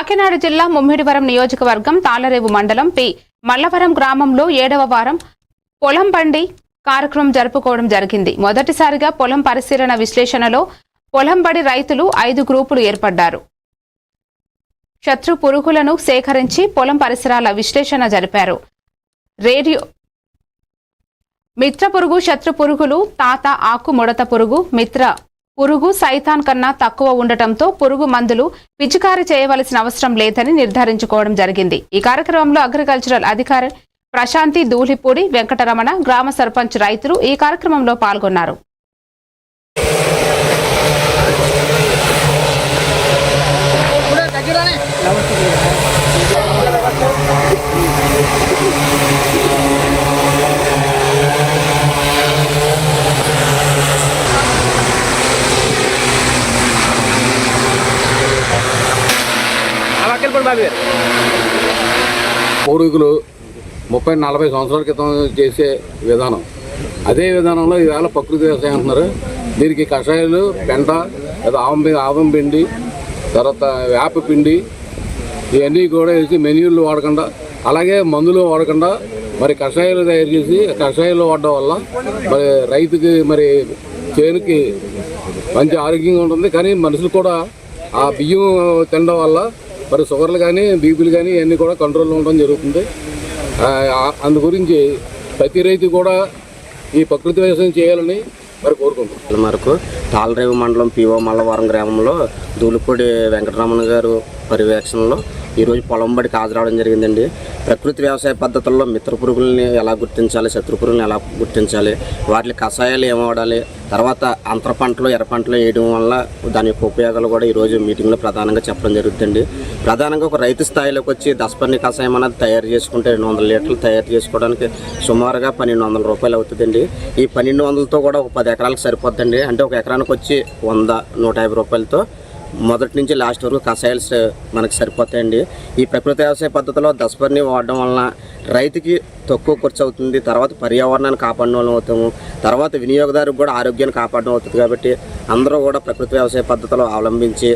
కాకినాడ జిల్లా ముమ్మిడివరం నియోజకవర్గం తాళరేవు మండలం పి. మల్లవరం గ్రామంలో ఏడవ వారం పొలం బండి కార్యక్రమం జరుపుకోవడం జరిగింది. మొదటిసారిగా పొలం పరిశీలన విశ్లేషణలో పొలం బడి రైతులు ఐదు గ్రూపులు ఏర్పడ్డారు. శత్రు పురుగులను సేకరించి పొలం పరిసరాల విశ్లేషణ జరిపారు. రేడియో మిత్ర పురుగు శత్రు పురుగులు తాత ఆకు ముడత పురుగు మిత్ర పురుగు సైతాన్ కన్నా తక్కువ ఉండటంతో పురుగు మందులు పిచికారీ చేయవలసిన అవసరం లేదని నిర్ధారించుకోవడం జరిగింది. ఈ కార్యక్రమంలో అగ్రికల్చరల్ అధికారి ప్రశాంతి దూలిపూడి వెంకటరమణ గ్రామ సర్పంచ్ రైతులు ఈ కార్యక్రమంలో పాల్గొన్నారు. బాబు గారు. పూర్వీకులు ముప్పై నలభై సంవత్సరాల క్రితం చేసే విధానం. అదే విధానంలో ఈవేళ ప్రకృతి వ్యవసాయం అంటున్నారు. దీనికి కషాయాలు పెంట లేదా ఆవం ఆవం పిండి తర్వాత వేప పిండి ఇవన్నీ కూడా వేసి మెన్యూలు వాడకుండా అలాగే మందులు వాడకుండా మరి కషాయాలు తయారు చేసి కషాయాలు వాడడం వల్ల మరి రైతుకి మరి చేనుకి మంచి ఆరోగ్యంగా ఉంటుంది. కానీ మనుషులు కూడా ఆ బియ్యం తినడం వల్ల మరి షుగర్లు కానీ బీపీలు కానీ ఇవన్నీ కూడా కంట్రోల్లో ఉండడం జరుగుతుంది. అందు గురించి ప్రతి రైతు కూడా ఈ ప్రకృతి వ్యవసాయం చేయాలని మరి కోరుకుంటున్నాం. మరకు మేరకు తాళరేవు మండలం పిఓ మల్లవరం గ్రామంలో దూలిపూడి వెంకటరమణ గారు పర్యవేక్షణలో ఈరోజు పొలం బడికి హాజరవడం జరిగిందండి. ప్రకృతి వ్యవసాయ పద్ధతుల్లో మిత్ర పురుగుల్ని ఎలా గుర్తించాలి శత్రు పురుగులను ఎలా గుర్తించాలి వాటి కషాయాలు ఏం వాడాలి తర్వాత అంతర పంటలు ఎర్ర పంటలు వేయడం వల్ల దాని యొక్క ఉపయోగాలు కూడా ఈరోజు మీటింగ్లో ప్రధానంగా చెప్పడం జరుగుతుంది ప్రధానంగా ఒక రైతు స్థాయిలోకి వచ్చి దశపర్ణి కషాయం అనేది తయారు చేసుకుంటే రెండు వందల లీటర్లు తయారు చేసుకోవడానికి సుమారుగా పన్నెండు వందల రూపాయలు అవుతుందండి. ఈ పన్నెండు వందలతో కూడా ఒక పది ఎకరాలకు సరిపోద్దండి. అంటే ఒక ఎకరానికి వచ్చి వంద నూట యాభై రూపాయలతో మొదటి నుంచి లాస్ట్ వరకు కషాయాలు మనకు సరిపోతాయండి. ఈ ప్రకృతి వ్యవసాయ పద్ధతిలో దశపర్ణి వాడడం వలన రైతుకి తక్కువ ఖర్చు అవుతుంది. తర్వాత పర్యావరణాన్ని కాపాడడం వల్ల అవుతాము. తర్వాత వినియోగదారుకు కూడా ఆరోగ్యాన్ని కాపాడడం అవుతుంది కాబట్టి అందరూ కూడా ప్రకృతి వ్యవసాయ పద్ధతిలో అవలంబించి